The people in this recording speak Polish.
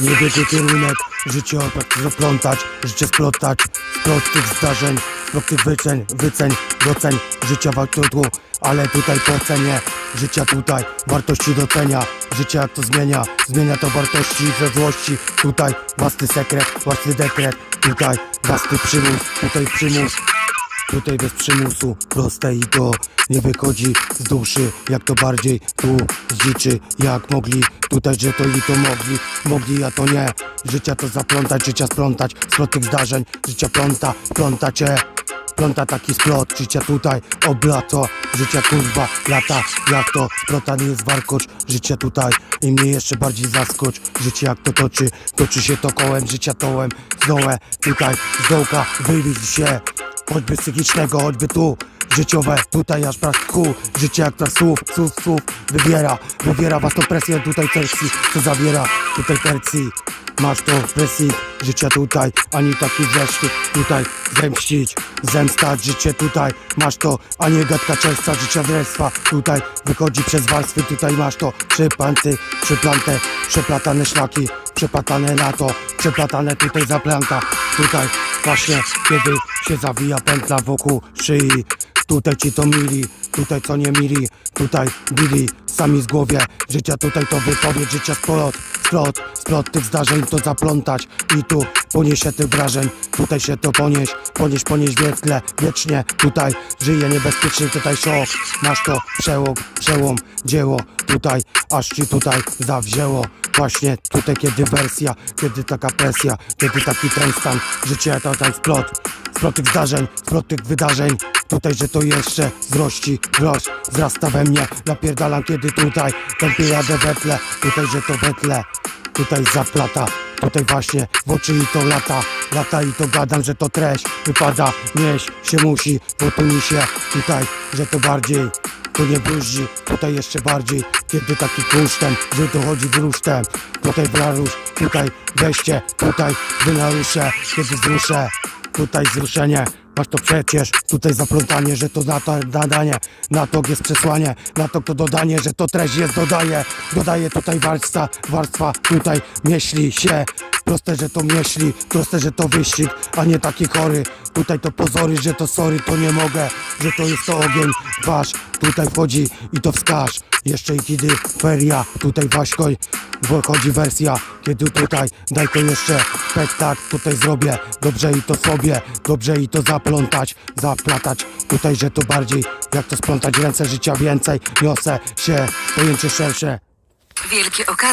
Nie wiedzie kierunek, życie opak zaplątać, życie splotać. Z prostych zdarzeń, prostych wyczeń, wyceń, doceń, życia wartościu, ale tutaj po cenie, życia tutaj, wartości docenia, życie jak to zmienia, zmienia to wartości ze złości, tutaj własny sekret, własny dekret, tutaj własny przymus, tutaj przymus, Tutaj bez przymusu, proste i to nie wychodzi z duszy. Jak to bardziej tu dziczy Jak mogli, tutaj że to i to mogli. Mogli, a to nie. Życia to zaplątać, życia splątać Splot tych zdarzeń, życia pląta, pląta cię. Pląta taki splot, życia tutaj oblato Życia kurwa, lata, jak to Splotany jest warkocz, życia tutaj I mnie jeszcze bardziej zaskocz. Życie jak to toczy, toczy się to kołem Życia tołem, zdołę, tutaj z dołka Wyliz się Choćby psychicznego, choćby tu Życiowe, tutaj aż brak tchu Życie jak to słów, słów, słów Wybiera, wybiera was to presję Tutaj tercji, co zawiera. Tutaj tercji Masz to presji. Życia tutaj, ani taki wreszcie Tutaj. Zemścić, zemstać Życie tutaj, masz to A nie gadka częsta, życia wrestwa Tutaj wychodzi przez warstwy Tutaj masz to. Przypanty, przyplante Przeplatane szlaki. Przeplatane na to Przeplatane tutaj zaplanta Tutaj właśnie kiedy się zawija pętla wokół szyi. Tutaj ci to mili, tutaj co nie mili. Tutaj bili sami z głowie. Życia tutaj to wypowiedź, życia splot Splot, splot tych zdarzeń to zaplątać. I tu poniesie tych wrażeń. Tutaj się to ponieść, ponieść, ponieść wietle Wiecznie. Tutaj żyje niebezpiecznie Tutaj szok, masz to przełom, przełom Dzieło. Tutaj, aż ci tutaj zawzięło. Właśnie tutaj kiedy wersja, kiedy taka presja Kiedy taki ten stan, życie to ten splot Tych zdarzeń, tych wydarzeń. Tutaj, że to jeszcze wzrości, wzrost Wzrasta we mnie, napierdalam kiedy tutaj Tępie jadę wetle, tutaj, że to wetle Tutaj zaplata, tutaj właśnie w oczy i to lata. Lata i to gadam, że to treść Wypada, nieść się musi, bo tu mi się Tutaj, że to bardziej to nie bruździ, tutaj jeszcze bardziej Kiedy taki kunsztem, że dochodzi wróżtem Tutaj wlarusz, tutaj weźcie Tutaj wynaruszę, kiedy wzruszę Tutaj wzruszenie Masz to przecież, tutaj zaplątanie, że to na to nadanie. Na to jest przesłanie, na to to dodanie, że to treść jest dodaje. Dodaje tutaj warstwa, warstwa tutaj myśli się Proste, że to myśli, proste, że to wyścig, a nie taki chory. Tutaj to pozory, że to sorry, to nie mogę Że to jest to ogień, wasz Tutaj wchodzi i to wskaż. Jeszcze i kiedy feria, tutaj Waśkoj Wychodzi wersja, kiedy tutaj Daj to jeszcze spektak, tutaj zrobię Dobrze i to sobie, dobrze i to zaplątać Zaplatać, tutaj, że to bardziej Jak to splątać ręce życia więcej. Niosę się, pojęcie szersze. Wielkie okazje.